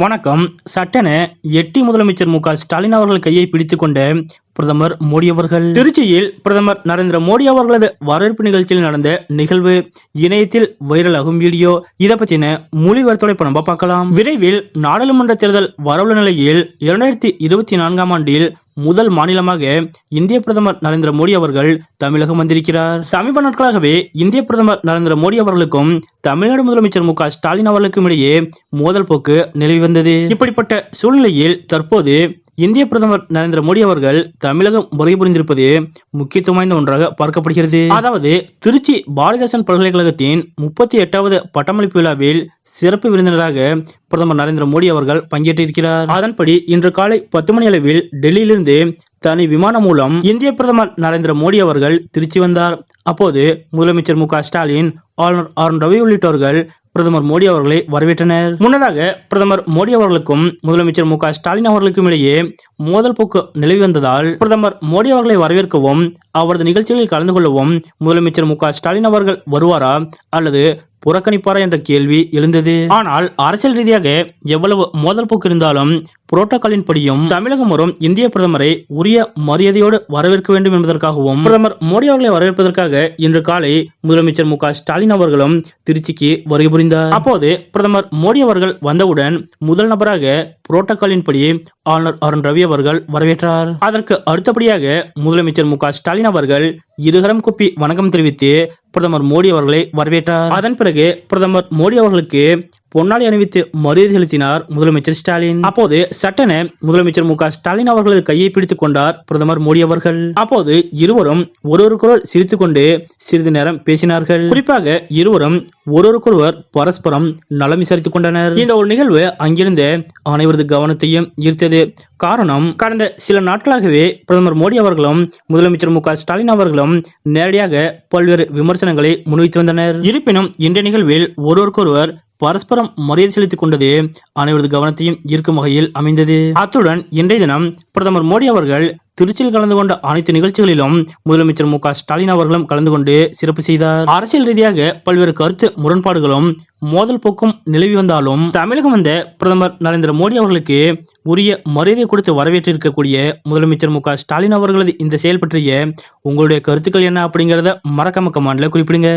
வணக்கம். சட்டென எட்டி முதலமைச்சர் மு ஸ்டாலின் அவர்கள் கையை பிடித்துக் கொண்ட பிரதமர் மோடி அவர்கள். திருச்சியில் பிரதமர் நரேந்திர மோடி அவர்களது வரவேற்பு நிகழ்ச்சியில் நடந்த நிகழ்வு இணையத்தில் வைரலாகும் வீடியோ. இதை பத்தின மொழிவர்த்தோட இப்ப நம்ம பார்க்கலாம். விரைவில் நாடாளுமன்ற தேர்தல் வரவுள்ள நிலையில் இரண்டாயிரத்தி இருபத்தி நான்காம் ஆண்டில் முதல் மாநிலமாக இந்திய பிரதமர் நரேந்திர மோடி அவர்கள் தமிழகம் வந்திருக்கிறார். சமீப நாட்களாகவே இந்திய பிரதமர் நரேந்திர மோடி அவர்களுக்கும் தமிழ்நாடு முதலமைச்சர் மு ஸ்டாலின் அவர்களுக்கும் இடையே மோதல் போக்கு நிலவி வந்தது. இப்படிப்பட்ட சூழ்நிலையில் தற்போது இந்திய பிரதமர் நரேந்திர மோடி அவர்கள் தமிழகம் வருகை புரிந்திருப்பது முக்கியத்துவம் வாய்ந்த ஒன்றாக பார்க்கப்படுகிறது. அதாவது திருச்சி பாரதிதாசன் பல்கலைக்கழகத்தின் முப்பத்தி எட்டாவது பட்டமளிப்பு விழாவில் சிறப்பு விருந்தினராக பிரதமர் நரேந்திர மோடி அவர்கள் பங்கேற்றிருக்கிறார். அதன்படி இன்று காலை பத்து மணி அளவில் டெல்லியிலிருந்து தனி விமானம் மூலம் இந்திய பிரதமர் நரேந்திர மோடி அவர்கள் திருச்சி வந்தார். அப்போது முதலமைச்சர் மு க ஸ்டாலின் ஆளுநர் ஆர் ரவி உள்ளிட்டோர்கள் பிரதமர் மோடி அவர்களை வரவேற்றனர். முன்னதாக பிரதமர் மோடி அவர்களுக்கும் முதலமைச்சர் மு ஸ்டாலின் அவர்களுக்கும் இடையே மோதல் போக்கு நிலவி வந்ததால் பிரதமர் மோடி அவர்களை வரவேற்கவும் அவரது நிகழ்ச்சிகளில் கலந்து கொள்ளவும் முதலமைச்சர் மு ஸ்டாலின் அவர்கள் வருவாரா அல்லது புறக்கணிப்பாரா என்ற கேள்வி எழுந்தது. ஆனால் அரசியல் ரீதியாக எவ்வளவு மோதல் போக்கு இருந்தாலும் புரோட்டோகாலின் படியும் தமிழகம் வரும் இந்திய பிரதமரை உரிய மரியாதையோடு வரவேற்க வேண்டும் என்பதற்காகவும் பிரதமர் மோடி அவர்களை வரவேற்பதற்காக இன்று காலை முதலமைச்சர் மு ஸ்டாலின் அவர்களும் திருச்சிக்கு வருகை புரிந்தார். அப்போது பிரதமர் மோடி அவர்கள் வந்தவுடன் முதல் நபராக புரோட்டோகாலின் படி ஆளுநர் அருண் ரவி அவர்கள் வரவேற்றார். அதற்கு அடுத்தபடியாக முதலமைச்சர் மு ஸ்டாலின் அவர்கள் இருகரம் குப்பி வணக்கம் தெரிவித்து பிரதமர் மோடி அவர்களை வரவேற்றார். அதன் பிறகு பிரதமர் மோடி அவர்களுக்கு பொன்னாடி அணிவித்து மரியாதை செலுத்தினார் முதலமைச்சர் ஸ்டாலின். அப்போது சட்டென முதலமைச்சர் மு ஸ்டாலின் அவர்களது கையை பிடித்துக் கொண்டார் பிரதமர் மோடி அவர்கள். அப்போது இருவரும் ஒருவருக்கொருவர் சிரித்துக் கொண்டு சிறிது நேரம் பேசினார்கள். குறிப்பாக இருவரும் ஒருவருக்கொருவர் பரஸ்பரம் நலம் விசாரித்துக் கொண்டனர். இந்த ஒரு நிகழ்வு அங்கிருந்த அனைவரது கவனத்தையும் ஈர்த்தது. காரணம் கடந்த சில நாட்களாகவே பிரதமர் மோடி அவர்களும் முதலமைச்சர் மு ஸ்டாலின் அவர்களும் நேரடியாக பல்வேறு விமர்சனங்களை முன்வைத்து வந்தனர். இருப்பினும் இந்த நிகழ்வில் ஒருவருக்கொருவர் பரஸ்பரம் மரியாதை செலுத்திக் கொண்டது அனைவரது கவனத்தையும் ஈர்க்கும் வகையில் அமைந்தது. அத்துடன் இன்றைய தினம் பிரதமர் மோடி அவர்கள் திருச்சியில் கலந்து கொண்ட அனைத்து நிகழ்ச்சிகளிலும் முதலமைச்சர் மு ஸ்டாலின் அவர்களும் கலந்து கொண்டு சிறப்பு செய்தார். அரசியல் ரீதியாக பல்வேறு கருத்து முரண்பாடுகளும் மோதல் போக்கும் நிலவி வந்தாலும் தமிழகம் வந்த பிரதமர் நரேந்திர மோடி அவர்களுக்கு உரிய மரியாதை கொடுத்து வரவேற்றிருக்கக்கூடிய முதலமைச்சர் மு ஸ்டாலின் அவர்களது இந்த செயல் பற்றிய உங்களுடைய கருத்துக்கள் என்ன அப்படிங்கறத மறக்காம கமாண்ட்ல குறிப்பிடுங்க.